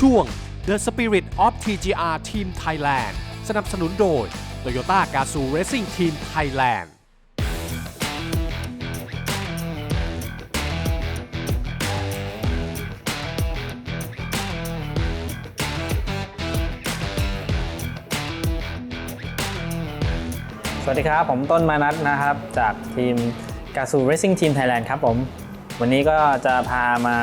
ช่วง The Spirit of TGR Team Thailand สนับสนุนโดย Toyota Gazoo Racing Team Thailand สวัสดีครับ ผมต้นมานัทนะครับ จากทีมกาซู Racing Team Thailand ครับผม วันนี้ก็จะพามา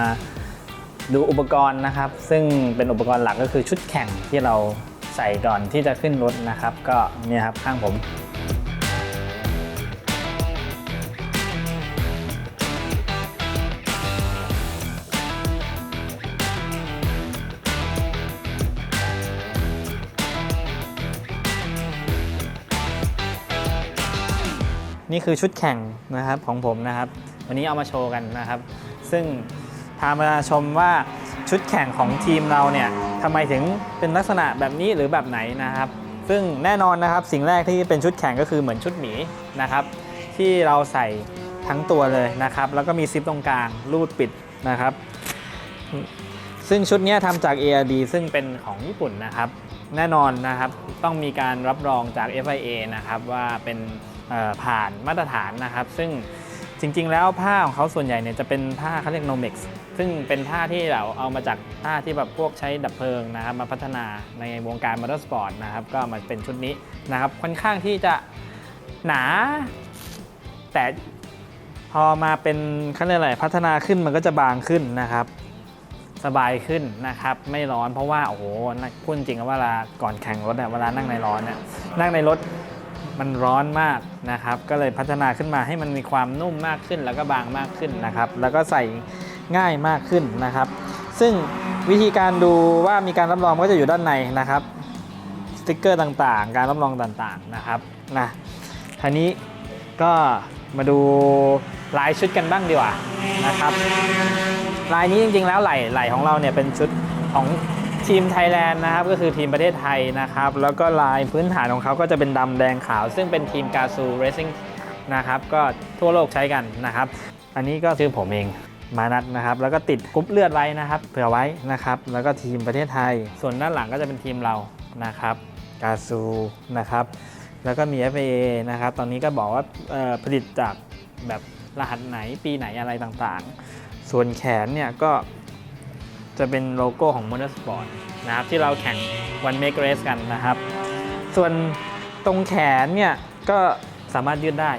ดูอุปกรณ์นะครับ ซึ่งเป็นอุปกรณ์หลักก็คือชุดแข่งที่เราใส่ก่อนที่จะขึ้นรถนะครับ ก็เนี่ยครับข้างผมนี่คือชุดแข่งนะครับของผมนะครับ วันนี้เอามาโชว์กันนะครับ ซึ่งามาชมว่าชุดแข่งของทีมเราเนี่ยทำไมถึงเป็นลักษณะแบบนี้หรือแบบไหนนะครับ ซึ่งแน่นอนนะครับสิ่งแรกที่เป็นชุดแข่งก็คือเหมือนชุดหมีนะครับที่เราใส่ทั้งตัวเลยนะครับ แล้วก็มีซิปตรงกลางรูดปิดนะครับ ซึ่งชุดนี้ทำจาก ARD ซึ่งเป็นของญี่ปุ่นนะครับ แน่นอนนะครับต้องมีการรับรองจาก FIA นะครับว่าเป็นผ่านมาตรฐานนะครับ ซึ่งจริงๆ แล้วผ้าของเขาส่วนใหญ่เนี่ยจะเป็นผ้าเขาเรียก Nomex ซึ่ ซึ่งเป็นผ้าที่เราเอามาจากผ้าที่แบบพวกใช้ดับเพลิงนะครับมาพัฒนาในวงการมอเตอร์สปอร์ตนะครับก็มาเป็นชุดนี้นะครับค่อนข้างที่จะหนา แต่พอมาเป็นเขาเรียกอะไรพัฒนาขึ้นมันก็จะบางขึ้นนะครับ สบายขึ้นนะครับไม่ร้อนเพราะว่าโอ้โหพูดจริงว่าเวลาก่อนแข่งรถเนี่ยเวลานั่งในร้อนเนี่ยนั่งในรถมันร้อนมากนะครับ ก็เลยพัฒนาขึ้นมาให้มันมีความนุ่มมากขึ้นแล้วก็บางมากขึ้นนะครับ แล้วก็ใส่ ง่ายมากขึ้นนะครับ ซึ่งวิธีการดูว่ามีการรับรองก็จะอยู่ด้านในนะครับสติกเกอร์ต่างๆ การรับรองต่างๆนะครับนะทีนี้ก็มาดูลายชุดกันบ้างดีกว่านะครับลายนี้จริงๆแล้วไหล่ไหล่ของเราเนี่ยเป็นชุดของทีมไทยแลนด์นะครับก็คือทีมประเทศไทยนะครับ แล้วก็ลายพื้นฐานของเขาก็จะเป็นดำแดงขาว ซึ่งเป็นทีมกาซูเรซิ่งนะครับ ก็ทั่วโลกใช้กันนะครับ อันนี้ก็ชื่อผมเอง มานัดนะครับ แล้วก็ติดกรุ๊ปเลือดไว้นะครับ เผื่อไว้นะครับ แล้วก็ทีมประเทศไทย ส่วนด้านหลังก็จะเป็นทีมเรานะครับกาซูนะครับแล้วก็มี FAA นะครับ ตอนนี้ก็บอกว่าผลิตจากแบบรหัสไหนปีไหนอะไรต่างๆ ส่วนแขนเนี่ยก็จะเป็นโลโก้ของ Motorsport นะครับ ที่เราแข่งวัน Make Race กันนะครับ ส่วนตรงแขนเนี่ยก็สามารถยืดได้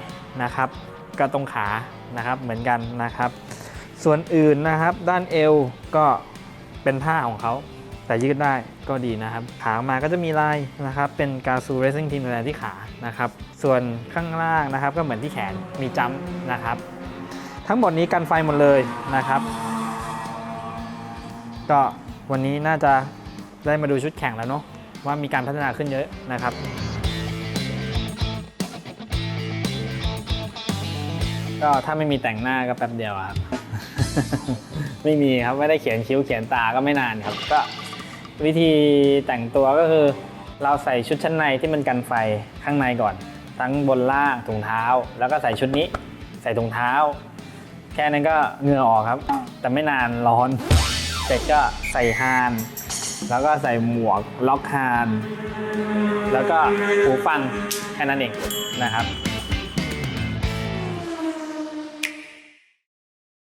นะครับ กับตรงขานะครับเหมือนกันนะครับ ส่วนอื่นนะครับ ด้านเอวก็เป็นผ้าของเขา แต่ยืดได้ก็ดีนะครับ ขามาก็จะมีลายนะครับ เป็นกาซูเรซิ่งทีมแลนที่ขานะครับ ส่วนข้างล่างนะครับ ก็เหมือนที่แขนมีจัมนะครับ ทั้งหมดนี้กันไฟหมดเลยนะครับ ก็วันนี้น่าจะได้มาดูชุดแข่งแล้วเนาะว่ามีการพัฒนาขึ้นเยอะนะครับ ก็ถ้าไม่มีแต่งหน้าก็แป๊บเดียวครับ ไม่มีครับไม่ได้เขียนคิ้วเขียนตาก็ไม่นานครับ ก็วิธีแต่งตัวก็คือ เราใส่ชุดชั้นในที่มันกันไฟข้างในก่อน ทั้งบนล่างถุงเท้า แล้วก็ใส่ชุดนี้ ใส่ถุงเท้า แค่นั้นก็เหงื่อออกครับ แต่ไม่นานร้อนเสร็จก็ใส่ฮานแล้วก็ใส่หมวกล็อกฮานแล้วก็หูฟังแค่นั้นเองนะครับ